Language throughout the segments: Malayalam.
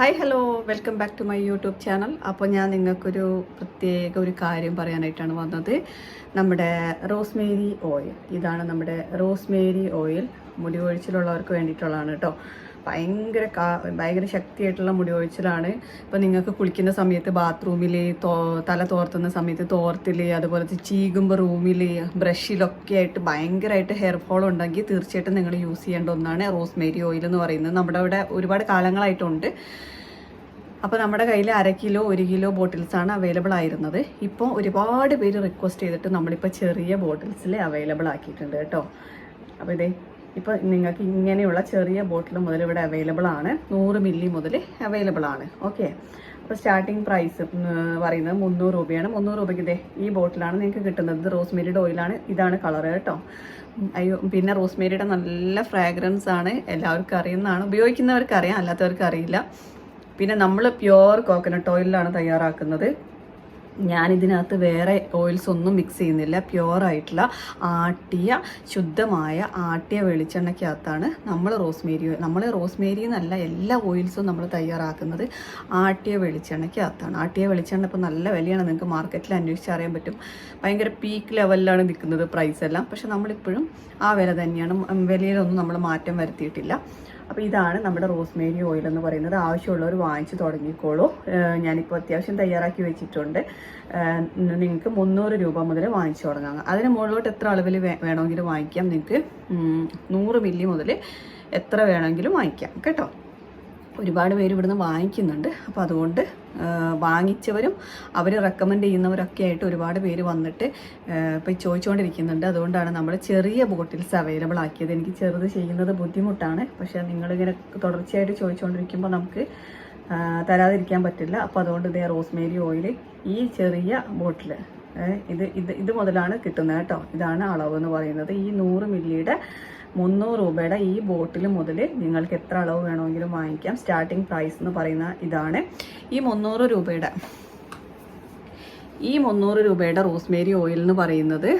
Hi hello welcome back to my YouTube channel അപ്പോൾ ഞാൻ നിങ്ങൾക്കൊരു പ്രത്യേക ഒരു കാര്യം പറയാനായിട്ടാണ് വന്നത്. നമ്മുടെ റോസ്മേരി ഓയിൽ. ഇതാണ് നമ്മുടെ റോസ്മേരി ഓയിൽ. മുടി ഒഴിച്ചിലുള്ളവർക്ക് വേണ്ടിയിട്ടുള്ളതാണ് കേട്ടോ. ഭയങ്കര കാ ഭയങ്കര ശക്തിയായിട്ടുള്ള മുടി ഒഴിച്ചിലാണ് ഇപ്പോൾ നിങ്ങൾക്ക് കുളിക്കുന്ന സമയത്ത് ബാത്റൂമിൽ തോ തല തോർത്തുന്ന സമയത്ത് തോർത്തിൽ അതുപോലെ ചീകുമ്പോൾ റൂമിൽ ബ്രഷിലൊക്കെ ആയിട്ട് ഭയങ്കരമായിട്ട് ഹെയർ ഫോൾ ഉണ്ടെങ്കിൽ തീർച്ചയായിട്ടും നിങ്ങൾ യൂസ് ചെയ്യേണ്ട ഒന്നാണ് റോസ്മേരി ഓയിൽ എന്ന് പറയുന്നത്. നമ്മുടെ അവിടെ ഒരുപാട് കാലങ്ങളായിട്ടുണ്ട്. അപ്പോൾ നമ്മുടെ കയ്യിൽ അര കിലോ ഒരു കിലോ ബോട്ടിൽസാണ് അവൈലബിൾ ആയിരുന്നത്. ഇപ്പോൾ ഒരുപാട് പേര് റിക്വസ്റ്റ് ചെയ്തിട്ട് നമ്മളിപ്പോൾ ചെറിയ ബോട്ടിൽസിൽ അവൈലബിൾ ആക്കിയിട്ടുണ്ട് കേട്ടോ. അപ്പോൾ ഇതേ ഇപ്പോൾ നിങ്ങൾക്ക് ഇങ്ങനെയുള്ള ചെറിയ ബോട്ടിൽ മുതൽ ഇവിടെ അവൈലബിൾ ആണ്. നൂറ് മില്ലി മുതൽ അവൈലബിൾ ആണ്. ഓക്കെ അപ്പോൾ സ്റ്റാർട്ടിങ് പ്രൈസ് പറയുന്നത് മുന്നൂറ് രൂപയാണ്. മുന്നൂറ് രൂപയ്ക്ക് ഇതേ ഈ ബോട്ടിലാണ് നിങ്ങൾക്ക് കിട്ടുന്നത്. റോസ്മേരിയുടെ ഓയിലാണ് ഇതാണ് കളർ കേട്ടോ. അയ്യോ പിന്നെ റോസ്മേരിയുടെ നല്ല ഫ്രാഗ്രൻസ് ആണ്. എല്ലാവർക്കും അറിയുന്നതാണ്. ഉപയോഗിക്കുന്നവർക്ക് അറിയാം അല്ലാത്തവർക്ക് അറിയില്ല. പിന്നെ നമ്മൾ പ്യുവർ കോക്കനട്ട് ഓയിലാണ് തയ്യാറാക്കുന്നത്. ഞാനിതിനകത്ത് വേറെ ഓയിൽസ് ഒന്നും മിക്സ് ചെയ്യുന്നില്ല. പ്യുവറായിട്ടുള്ള ആട്ടിയ ശുദ്ധമായ ആട്ടിയ വെളിച്ചെണ്ണയ്ക്കകത്താണ് നമ്മൾ റോസ്മേരി നമ്മൾ റോസ്മേരി എന്നല്ല എല്ലാ ഓയിൽസും നമ്മൾ തയ്യാറാക്കുന്നത് ആട്ടിയ വെളിച്ചെണ്ണയ്ക്കകത്താണ്. ആട്ടിയ വെളിച്ചെണ്ണ ഇപ്പോൾ നല്ല വിലയാണ് നിങ്ങൾക്ക് മാർക്കറ്റിൽ അന്വേഷിച്ചറിയാൻ പറ്റും. ഭയങ്കര പീക്ക് ലെവലിലാണ് നിൽക്കുന്നത് പ്രൈസ് എല്ലാം. പക്ഷെ നമ്മളിപ്പോഴും ആ വില തന്നെയാണ്. വിലയിലൊന്നും നമ്മൾ മാറ്റം വരുത്തിയിട്ടില്ല. അപ്പോൾ ഇതാണ് നമ്മുടെ റോസ്മേരി ഓയിൽ എന്ന് പറയുന്നത്. ആവശ്യമുള്ളവർ വാങ്ങിച്ചു തുടങ്ങിക്കോളൂ. ഞാനിപ്പോൾ അത്യാവശ്യം തയ്യാറാക്കി വെച്ചിട്ടുണ്ട്. നിങ്ങൾക്ക് മുന്നൂറ് രൂപ മുതൽ വാങ്ങിച്ചു തുടങ്ങാം. അതിന് മുകളിലോട്ട് എത്ര അളവിൽ വേണമെങ്കിലും വാങ്ങിക്കാം. നിങ്ങൾക്ക് നൂറ് മില്ലി മുതൽ എത്ര വേണമെങ്കിലും വാങ്ങിക്കാം. കേട്ടോ? ഒരുപാട് പേര് ഇവിടുന്ന് വാങ്ങിക്കുന്നുണ്ട്. അപ്പോൾ അതുകൊണ്ട് വാങ്ങിച്ചവരും അവർ റെക്കമെൻഡ് ചെയ്യുന്നവരൊക്കെ ആയിട്ട് ഒരുപാട് പേര് വന്നിട്ട് ഇപ്പോൾ ചോദിച്ചുകൊണ്ടിരിക്കുന്നുണ്ട് അതുകൊണ്ടാണ് നമ്മൾ ചെറിയ ബോട്ടിൽസ് അവൈലബിൾ ആക്കിയത്. എനിക്ക് ചെറുത് ചെയ്യുന്നത് ബുദ്ധിമുട്ടാണ്. പക്ഷേ നിങ്ങളിങ്ങനെ തുടർച്ചയായിട്ട് ചോദിച്ചുകൊണ്ടിരിക്കുമ്പോൾ നമുക്ക് തരാതിരിക്കാൻ പറ്റില്ല. അപ്പോൾ അതുകൊണ്ട് ഇതേ റോസ്മേരി ഓയിൽ ഈ ചെറിയ ബോട്ടിൽ ഇത് ഇത് ഇത് മുതലാണ് കിട്ടുന്നത് കേട്ടോ. ഇതാണ് അളവ് എന്ന് പറയുന്നത്. ഈ നൂറ് മില്ലിയുടെ മുന്നൂറ് രൂപയുടെ ഈ ബോട്ടിൽ മുതൽ നിങ്ങൾക്ക് എത്ര അളവ് വേണമെങ്കിലും വാങ്ങിക്കാം. സ്റ്റാർട്ടിംഗ് പ്രൈസ് എന്ന് പറയുന്ന ഇതാണ്. ഈ മുന്നൂറ് രൂപയുടെ ഈ മുന്നൂറ് രൂപയുടെ റോസ്മേരി ഓയിൽ എന്ന് പറയുന്നത്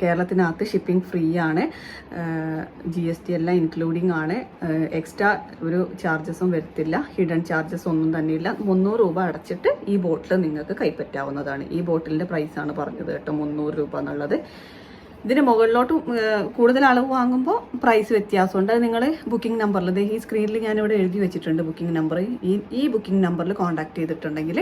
കേരളത്തിനകത്ത് ഷിപ്പിംഗ് ഫ്രീ ആണ്. ജി എസ് ടി എല്ലാം ഇൻക്ലൂഡിങ് ആണ്. എക്സ്ട്രാ ഒരു ചാർജസും വരത്തില്ല. ഹിഡൻ ചാർജസ് ഒന്നും തന്നെ ഇല്ല. മുന്നൂറ് രൂപ അടച്ചിട്ട് ഈ ബോട്ടിൽ നിങ്ങൾക്ക് കൈപ്പറ്റാവുന്നതാണ്. ഈ ബോട്ടിലിന്റെ പ്രൈസാണ് പറഞ്ഞത് കേട്ടോ മുന്നൂറ് രൂപ എന്നുള്ളത്. ഇതിന് മുകളിലോട്ട് കൂടുതൽ അളവ് വാങ്ങുമ്പോൾ പ്രൈസ് വ്യത്യാസമുണ്ട്. അത് നിങ്ങൾ ബുക്കിംഗ് നമ്പറിൽ ഈ സ്ക്രീനിൽ ഞാനിവിടെ എഴുതി വെച്ചിട്ടുണ്ട് ബുക്കിംഗ് നമ്പർ ഈ ഈ ബുക്കിംഗ് നമ്പറിൽ കോൺടാക്ട് ചെയ്തിട്ടുണ്ടെങ്കിൽ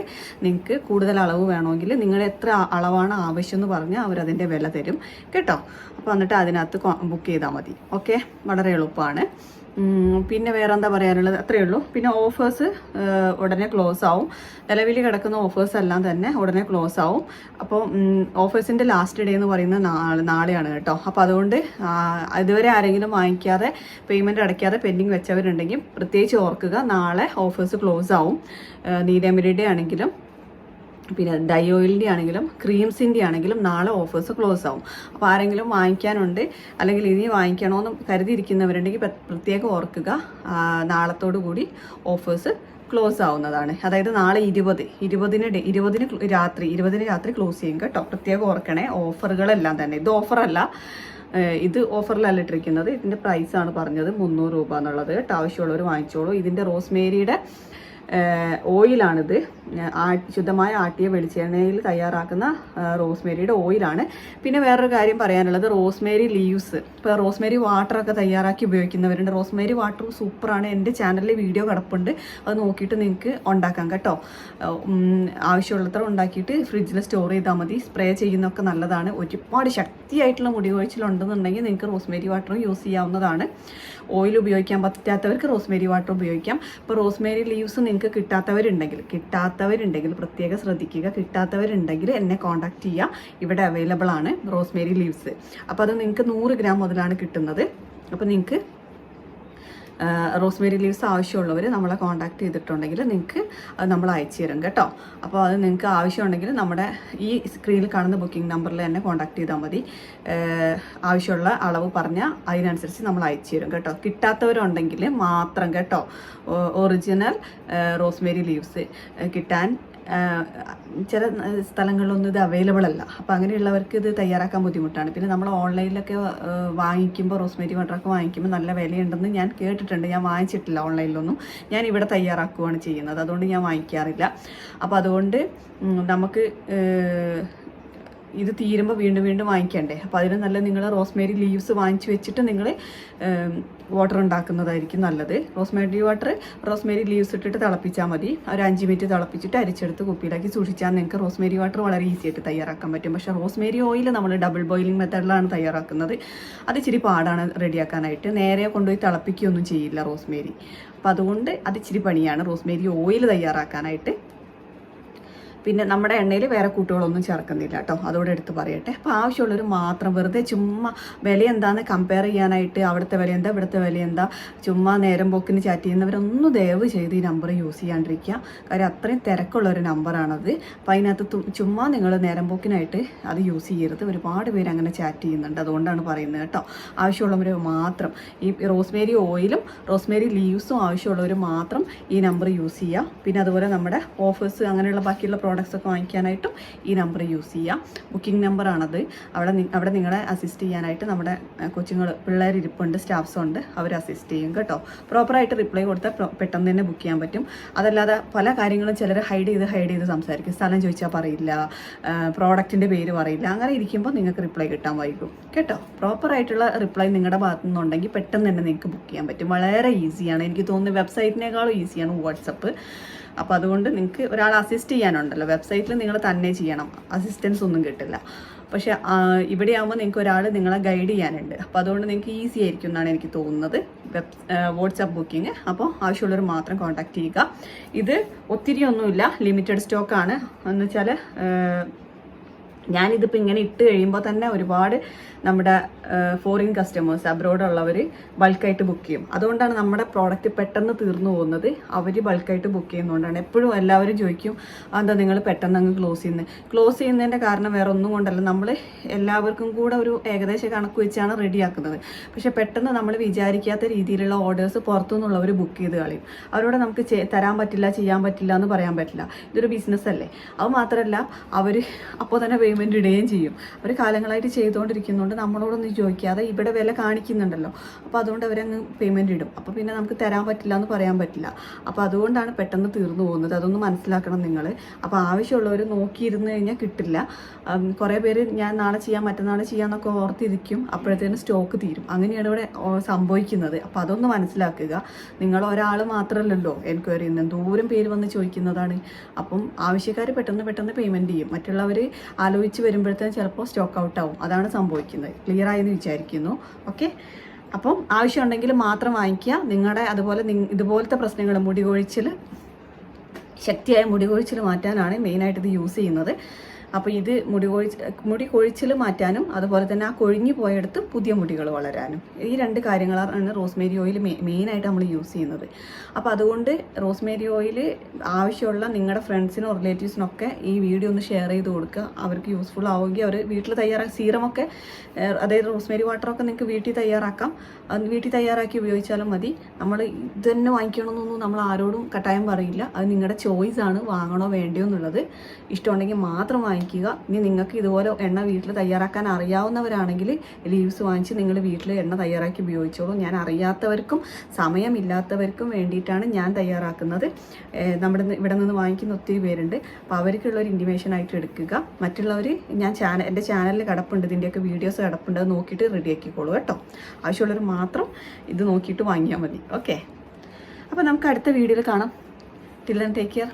നിങ്ങൾക്ക് കൂടുതൽ അളവ് വേണമെങ്കിൽ നിങ്ങൾ എത്ര അളവാണ് ആവശ്യം എന്ന് പറഞ്ഞാൽ അവരതിന്റെ വില തരും. കേട്ടോ? അപ്പോൾ എന്നിട്ട് അതിനകത്ത് ബുക്ക് ചെയ്താൽ മതി. ഓക്കെ വളരെ എളുപ്പമാണ് പിന്നെ വേറെ എന്താ പറയാനുള്ളത്? അത്രയേ ഉള്ളൂ. പിന്നെ ഓഫേഴ്സ് ഉടനെ ക്ലോസ് ആവും. നിലവിൽ കിടക്കുന്ന ഓഫേഴ്സ് എല്ലാം തന്നെ ഉടനെ ക്ലോസ് ആവും. അപ്പോൾ ഓഫേഴ്സിന്റെ ലാസ്റ്റ് ഡേ എന്ന് പറയുന്നത് നാളെ നാളെയാണ് കേട്ടോ. അപ്പോൾ അതുകൊണ്ട് ഇതുവരെ ആരെങ്കിലും വാങ്ങിക്കാതെ പേയ്മെന്റ് അടയ്ക്കാതെ പെൻഡിങ് വെച്ചവരുണ്ടെങ്കിൽ പ്രത്യേകിച്ച് ഓർക്കുക നാളെ ഓഫേഴ്സ് ക്ലോസ് ആവും. നീരാമിരിയുടെ ആണെങ്കിലും. പിന്നെ ഡൈ ഓയിലിന്റെ ആണെങ്കിലും ക്രീംസിന്റെ ആണെങ്കിലും നാളെ ഓഫേഴ്സ് ക്ലോസ് ആവും. അപ്പോൾ ആരെങ്കിലും വാങ്ങിക്കാനുണ്ട് അല്ലെങ്കിൽ ഇനി വാങ്ങിക്കണമെന്ന് കരുതിയിരിക്കുന്നവരുണ്ടെങ്കിൽ പ്ര- പ്രത്യേകം ഓർക്കുക. നാളത്തോടു കൂടി ഓഫേഴ്സ് ക്ലോസ് ആവുന്നതാണ്. അതായത് നാളെ ഇരുപത്. ഇരുപതിന് ഡേ- ഇരുപതിന് രാത്രി ഇരുപതിന് രാത്രി ക്ലോസ് ചെയ്യും കേട്ടോ. പ്രത്യേകം ഓർക്കണേ. ഓഫറുകളെല്ലാം തന്നെ. ഇത് ഓഫറല്ല. ഇത് ഓഫറിലല്ല ഇട്ടിരിക്കുന്നത്. ഇതിന്റെ പ്രൈസാണ് പറഞ്ഞത് മുന്നൂറ് രൂപ എന്നുള്ളത് കേട്ടോ. ആവശ്യമുള്ളവർ വാങ്ങിച്ചോളൂ. ഇതിന്റെ റോസ്മേരിയുടെ ഓയിലാണിത്. ശുദ്ധമായ ആട്ടിയ വെളിച്ചെണ്ണയിൽ തയ്യാറാക്കുന്ന റോസ്മേരിയുടെ ഓയിലാണ്. പിന്നെ വേറൊരു കാര്യം പറയാനുള്ളത് റോസ്മേരി ലീവ്സ്. ഇപ്പോൾ റോസ്മേരി വാട്ടറൊക്കെ തയ്യാറാക്കി ഉപയോഗിക്കുന്നവരുണ്ട്. റോസ്മേരി വാട്ടർ സൂപ്പറാണ്. എന്റെ ചാനലിൽ വീഡിയോ കിടപ്പുണ്ട്. അത് നോക്കിയിട്ട് നിങ്ങൾക്ക് ഉണ്ടാക്കാം കേട്ടോ. ആവശ്യമുള്ളത്ര ഉണ്ടാക്കിയിട്ട് ഫ്രിഡ്ജിൽ സ്റ്റോർ ചെയ്താൽ മതി. സ്പ്രേ ചെയ്യുന്നതൊക്കെ നല്ലതാണ്. ഒരുപാട് ശക്തിയായിട്ടുള്ള മുടി കൊഴിച്ചിലുണ്ടെന്നുണ്ടെങ്കിൽ നിങ്ങൾക്ക് റോസ്മേരി വാട്ടറും യൂസ് ചെയ്യാവുന്നതാണ്. ഓയിൽ ഉപയോഗിക്കാൻ പറ്റാത്തവർക്ക് റോസ്മേരി വാട്ടർ ഉപയോഗിക്കാം. ഇപ്പോൾ റോസ്മേരി ലീവ്സ് നിങ്ങൾക്ക് കിട്ടാത്തവരുണ്ടെങ്കിൽ കിട്ടാത്തവരുണ്ടെങ്കിൽ പ്രത്യേകം ശ്രദ്ധിക്കുക. കിട്ടാത്തവരുണ്ടെങ്കിൽ എന്നെ കോൺടാക്ട് ചെയ്യുക. ഇവിടെ അവൈലബിൾ ആണ്. റോസ്മേരി ലീവ്സ് അപ്പോൾ അത് നിങ്ങൾക്ക് നൂറ് ഗ്രാം മുതലാണ് കിട്ടുന്നത്. അപ്പോൾ നിങ്ങൾക്ക് റോസ്മേരി ലീവ്സ് ആവശ്യമുള്ളവർ നമ്മളെ കോൺടാക്ട് ചെയ്തിട്ടുണ്ടെങ്കിൽ നിങ്ങൾക്ക് അത് നമ്മൾ അയച്ചു തരും കേട്ടോ. അപ്പോൾ അത് നിങ്ങൾക്ക് ആവശ്യമുണ്ടെങ്കിൽ നമ്മുടെ ഈ സ്ക്രീനിൽ കാണുന്ന ബുക്കിംഗ് നമ്പറിൽ തന്നെ കോൺടാക്ട് ചെയ്താൽ മതി. ആവശ്യമുള്ള അളവ് പറഞ്ഞാൽ അതിനനുസരിച്ച് നമ്മൾ അയച്ചു തരും കേട്ടോ. കിട്ടാത്തവരുണ്ടെങ്കിൽ മാത്രം കേട്ടോ. ഒറിജിനൽ റോസ്മേരി ലീവ്സ് കിട്ടാൻ ചില സ്ഥലങ്ങളിലൊന്നും ഇത് അവൈലബിൾ അല്ല. അപ്പോൾ അങ്ങനെയുള്ളവർക്ക് ഇത് തയ്യാറാക്കാൻ ബുദ്ധിമുട്ടാണ്. പിന്നെ നമ്മൾ ഓൺലൈനിലൊക്കെ വാങ്ങിക്കുമ്പോൾ റോസ്മേരി വാട്ടറൊക്കെ വാങ്ങിക്കുമ്പോൾ നല്ല വിലയുണ്ടെന്ന് ഞാൻ കേട്ടിട്ടുണ്ട്. ഞാൻ വാങ്ങിച്ചിട്ടില്ല ഓൺലൈനിലൊന്നും. ഞാൻ ഇവിടെ തയ്യാറാക്കുകയാണ് ചെയ്യുന്നത്. അതുകൊണ്ട് ഞാൻ വാങ്ങിക്കാറില്ല. അപ്പോൾ അതുകൊണ്ട് നമുക്ക് ഇത് തീരുമ്പോൾ വീണ്ടും വീണ്ടും വാങ്ങിക്കണ്ടേ? അപ്പോൾ അതിന് നല്ല നിങ്ങൾ റോസ്മേരി ലീവ്സ് വാങ്ങിച്ച് വെച്ചിട്ട് നിങ്ങൾ വാട്ടർ ഉണ്ടാക്കുന്നതായിരിക്കും നല്ലത്. റോസ്മേരി വാട്ടർ റോസ്മേരി ലീവ്സ് ഇട്ടിട്ട് തിളപ്പിച്ചാൽ മതി. ഒരു അഞ്ച് മിനിറ്റ് തിളപ്പിച്ചിട്ട് അരിച്ചെടുത്ത് കുപ്പിയിലാക്കി സൂക്ഷിച്ചാൽ നിങ്ങൾക്ക് റോസ്മേരി വാട്ടർ വളരെ ഈസി ആയിട്ട് തയ്യാറാക്കാൻ പറ്റും. പക്ഷേ റോസ്മേരി ഓയിൽ നമ്മൾ ഡബിൾ ബോയിലിംഗ് മെത്തേഡിലാണ് തയ്യാറാക്കുന്നത്. അത് ഇച്ചിരി പാടാണ് റെഡിയാക്കാനായിട്ട്. നേരെ കൊണ്ടുപോയി തിളപ്പിക്കുകയൊന്നും ചെയ്യില്ല റോസ്മേരി. അപ്പോൾ അതുകൊണ്ട് അത് ഇച്ചിരി പണിയാണ് റോസ്മേരി ഓയിൽ തയ്യാറാക്കാനായിട്ട്. പിന്നെ നമ്മുടെ എണ്ണയിൽ വേറെ കൂട്ടുകളൊന്നും ചേർക്കുന്നില്ല കേട്ടോ. അതോടെ എടുത്ത് പറയട്ടെ. അപ്പോൾ ആവശ്യമുള്ളവർ മാത്രം വെറുതെ ചുമ്മാ വില എന്താന്ന് കമ്പയർ ചെയ്യാനായിട്ട് അവിടുത്തെ വില എന്താ ഇവിടുത്തെ വില എന്താ ചുമ്മാ നേരം പോക്കിന് ചാറ്റ് ചെയ്യുന്നവരൊന്നും ദയവ് ചെയ്ത് ഈ നമ്പർ യൂസ് ചെയ്യാണ്ടിരിക്കുക. കാര്യം അത്രയും തിരക്കുള്ള ഒരു നമ്പറാണത് അപ്പം അതിനകത്ത് ചുമ്മാ നിങ്ങൾ നേരം പോക്കിനായിട്ട് അത് യൂസ് ചെയ്യരുത്. ഒരുപാട് പേര് അങ്ങനെ ചാറ്റ് ചെയ്യുന്നുണ്ട്. അതുകൊണ്ടാണ് പറയുന്നത് കേട്ടോ. ആവശ്യമുള്ളവർ മാത്രം ഈ റോസ്മേരി ഓയിലും റോസ്മേരി ലീവ്സും ആവശ്യമുള്ളവർ മാത്രം ഈ നമ്പർ യൂസ് ചെയ്യുക. പിന്നെ അതുപോലെ നമ്മുടെ ഓഫേഴ്സ് അങ്ങനെയുള്ള ബാക്കിയുള്ള പ്രോഡക്റ്റ്സ് ഒക്കെ വാങ്ങിക്കാനായിട്ടും ഈ നമ്പർ യൂസ് ചെയ്യാം. ബുക്കിംഗ് നമ്പറാണത് അവിടെ അവിടെ നിങ്ങളെ അസിസ്റ്റ് ചെയ്യാനായിട്ട് നമ്മുടെ കൊച്ചുങ്ങൾ പിള്ളേർ ഇരിപ്പുണ്ട് സ്റ്റാഫ്സ് ഉണ്ട് അവർ അസിസ്റ്റ് ചെയ്യും കേട്ടോ. പ്രോപ്പറായിട്ട് റിപ്ലൈ കൊടുത്താൽ പെട്ടെന്ന് തന്നെ ബുക്ക് ചെയ്യാൻ പറ്റും. അതല്ലാതെ പല കാര്യങ്ങളും ചിലർ ഹൈഡ് ചെയ്ത് ഹൈഡ് ചെയ്ത് സംസാരിക്കും. സ്ഥലം ചോദിച്ചാൽ പറയില്ല പ്രോഡക്റ്റിന്റെ പേര് പറയില്ല. അങ്ങനെ ഇരിക്കുമ്പോൾ നിങ്ങൾക്ക് റിപ്ലൈ കിട്ടാൻ വൈകും. കേട്ടോ? പ്രോപ്പറായിട്ടുള്ള റിപ്ലൈ നിങ്ങളുടെ ഭാഗത്തു നിന്നുണ്ടെങ്കിൽ പെട്ടെന്ന് തന്നെ നിങ്ങൾക്ക് ബുക്ക് ചെയ്യാൻ പറ്റും. വളരെ ഈസിയാണ് എനിക്ക് തോന്നുന്നു വെബ്സൈറ്റിനേക്കാളും ഈസിയാണ് വാട്സപ്പ് അപ്പോൾ അതുകൊണ്ട് നിങ്ങൾക്ക് ഒരാൾ അസിസ്റ്റ് ചെയ്യാനുണ്ടല്ലോ. വെബ്സൈറ്റിൽ നിങ്ങൾ തന്നെ ചെയ്യണം. അസിസ്റ്റൻസ് ഒന്നും കിട്ടില്ല. പക്ഷെ ഇവിടെ ആകുമ്പോൾ നിങ്ങൾക്ക് ഒരാൾ നിങ്ങളെ ഗൈഡ് ചെയ്യാനുണ്ട്. അപ്പോൾ അതുകൊണ്ട് നിങ്ങൾക്ക് ഈസി ആയിരിക്കും എന്നാണ് എനിക്ക് തോന്നുന്നത്. വെബ് വാട്സപ്പ് ബുക്കിംഗ് അപ്പോൾ ആവശ്യമുള്ളവർ മാത്രം കോൺടാക്ട് ചെയ്യുക. ഇത് ഒത്തിരി ഒന്നുമില്ല. ലിമിറ്റഡ് സ്റ്റോക്കാണ് എന്ന് വെച്ചാൽ ഞാനിതിപ്പോൾ ഇങ്ങനെ ഇട്ട് കഴിയുമ്പോൾ തന്നെ ഒരുപാട് നമ്മുടെ ഫോറിൻ കസ്റ്റമേഴ്സ് അബ്രോഡ് ഉള്ളവർ ബൾക്കായിട്ട് ബുക്ക് ചെയ്യും. അതുകൊണ്ടാണ് നമ്മുടെ പ്രോഡക്റ്റ് പെട്ടെന്ന് തീർന്നു പോകുന്നത്. അവർ ബൾക്കായിട്ട് ബുക്ക് ചെയ്യുന്നതുകൊണ്ടാണ് എപ്പോഴും എല്ലാവരും ചോദിക്കും എന്താ നിങ്ങൾ പെട്ടെന്ന് അങ്ങ് ക്ലോസ് ചെയ്യുന്നത് ക്ലോസ് ചെയ്യുന്നതിന്റെ കാരണം വേറെ ഒന്നും കൊണ്ടല്ല. നമ്മൾ എല്ലാവർക്കും കൂടെ ഒരു ഏകദേശ കണക്ക് വെച്ചാണ് റെഡിയാക്കുന്നത് പക്ഷേ പെട്ടെന്ന് നമ്മൾ വിചാരിക്കാത്ത രീതിയിലുള്ള ഓർഡേഴ്സ് പുറത്തുനിന്നുള്ളവർ ബുക്ക് ചെയ്ത് കളയും. അവരോട് നമുക്ക് തരാൻ പറ്റില്ല ചെയ്യാൻ പറ്റില്ല എന്ന് പറയാൻ പറ്റില്ല. ഇതൊരു ബിസിനസ് അല്ലേ? അത് മാത്രമല്ല അവർ അപ്പോൾ തന്നെ പേയ്മെന്റ് ഇടുകയും ചെയ്യും. അവർ കാലങ്ങളായിട്ട് ചെയ്തുകൊണ്ടിരിക്കുന്നതുകൊണ്ട് നമ്മളോടൊന്നും ചോദിക്കാതെ ഇവിടെ വില കാണിക്കുന്നുണ്ടല്ലോ. അപ്പോൾ അതുകൊണ്ട് അവരങ്ങ് പേയ്മെന്റ് ഇടും. അപ്പോൾ പിന്നെ നമുക്ക് തരാൻ പറ്റില്ല എന്ന് പറയാൻ പറ്റില്ല. അപ്പോൾ അതുകൊണ്ടാണ് പെട്ടെന്ന് തീർന്നു പോകുന്നത്. അതൊന്ന് മനസ്സിലാക്കണം നിങ്ങൾ അപ്പോൾ ആവശ്യമുള്ളവർ നോക്കിയിരുന്ന് കഴിഞ്ഞാൽ കിട്ടില്ല. കുറേ പേര് ഞാൻ നാളെ ചെയ്യാം മറ്റന്നാൾ ചെയ്യാമെന്നൊക്കെ ഓർത്തിരിക്കും. അപ്പോഴത്തേനും സ്റ്റോക്ക് തീരും. അങ്ങനെയാണ് ഇവിടെ സംഭവിക്കുന്നത്. അപ്പോൾ അതൊന്ന് മനസ്സിലാക്കുക. നിങ്ങൾ ഒരാൾ മാത്രമല്ലല്ലോ എൻക്വയറി ചെയ്യുന്നത്. ദൂരം പേര് വന്ന് ചോദിക്കുന്നതാണ്. അപ്പം ആവശ്യക്കാർ പെട്ടെന്ന് പെട്ടെന്ന് പേയ്മെന്റ് ചെയ്യും. മറ്റുള്ളവർ ആലോചിച്ച് വരുമ്പോഴത്തേനും ചിലപ്പോൾ സ്റ്റോക്ക് ഔട്ട് ആവും. അതാണ് സംഭവിക്കുന്നത്. ക്ലിയർ ആയെന്ന് വിചാരിക്കുന്നു. ഓക്കെ അപ്പം ആവശ്യമുണ്ടെങ്കിൽ മാത്രം വാങ്ങിക്കുക. നിങ്ങളുടെ അതുപോലെ ഇതുപോലത്തെ പ്രശ്നങ്ങൾ മുടി കൊഴിച്ചിൽ ശക്തിയായ മുടി കൊഴിച്ചിൽ മാറ്റാനാണ് മെയിനായിട്ട് ഇത് യൂസ് ചെയ്യുന്നത്. അപ്പോൾ ഇത് മുടി കൊഴിച്ച് മുടി കൊഴിച്ചിൽ മാറ്റാനും അതുപോലെ തന്നെ ആ കൊഴിഞ്ഞു പോയെടുത്ത് പുതിയ മുടികൾ വളരാനും. ഈ രണ്ട് കാര്യങ്ങളാണ് റോസ്മേരി ഓയിൽ മെയിനായിട്ട് നമ്മൾ യൂസ് ചെയ്യുന്നത്. അപ്പോൾ അതുകൊണ്ട് റോസ്മേരി ഓയിൽ ആവശ്യമുള്ള നിങ്ങളുടെ ഫ്രണ്ട്സിനോ റിലേറ്റീവ്സിനൊക്കെ ഈ വീഡിയോ ഒന്ന് ഷെയർ ചെയ്ത് കൊടുക്കുക. അവർക്ക് യൂസ്ഫുൾ ആവുമെങ്കിൽ അവർ വീട്ടിൽ തയ്യാറാക്കി സീറമൊക്കെ അതായത് റോസ്മേരി വാട്ടറൊക്കെ നിങ്ങൾക്ക് വീട്ടിൽ തയ്യാറാക്കാം. വീട്ടിൽ തയ്യാറാക്കി ഉപയോഗിച്ചാലും മതി. നമ്മൾ ഇത് തന്നെ വാങ്ങിക്കണമെന്നൊന്നും നമ്മൾ ആരോടും കട്ടായം പറയില്ല. അത് നിങ്ങളുടെ ചോയ്സാണ് വാങ്ങണോ വേണ്ടയോ എന്നുള്ളത്. ഇഷ്ടമുണ്ടെങ്കിൽ മാത്രം വാങ്ങിക്കുക ഇനി നിങ്ങൾക്ക് ഇതുപോലെ എണ്ണ വീട്ടിൽ തയ്യാറാക്കാൻ അറിയാവുന്നവരാണെങ്കിൽ ലീവ്സ് വാങ്ങിച്ച് നിങ്ങൾ വീട്ടിൽ എണ്ണ തയ്യാറാക്കി ഉപയോഗിച്ചോളൂ. ഞാൻ അറിയാത്തവർക്കും സമയമില്ലാത്തവർക്കും വേണ്ടിയിട്ടാണ് ഞാൻ തയ്യാറാക്കുന്നത്. നമ്മുടെ ഇവിടെ നിന്ന് വാങ്ങിക്കുന്ന ഒത്തിരി പേരുണ്ട്. അപ്പോൾ അവർക്കുള്ള ഒരു ഇന്റിമേഷൻ ആയിട്ട് എടുക്കുക. മറ്റുള്ളവർ ഞാൻ ചാനൽ എന്റെ ചാനലിൽ കിടപ്പുണ്ട്. ഇതിന്റെയൊക്കെ വീഡിയോസ് കിടപ്പുണ്ട്. അത് നോക്കിയിട്ട് റെഡിയാക്കിക്കോളൂ കേട്ടോ. ആവശ്യമുള്ളവർ മാത്രം ഇത് നോക്കിയിട്ട് വാങ്ങിയാൽ മതി. ഓക്കെ അപ്പോൾ നമുക്ക് അടുത്ത വീഡിയോയിൽ കാണാം. Till take care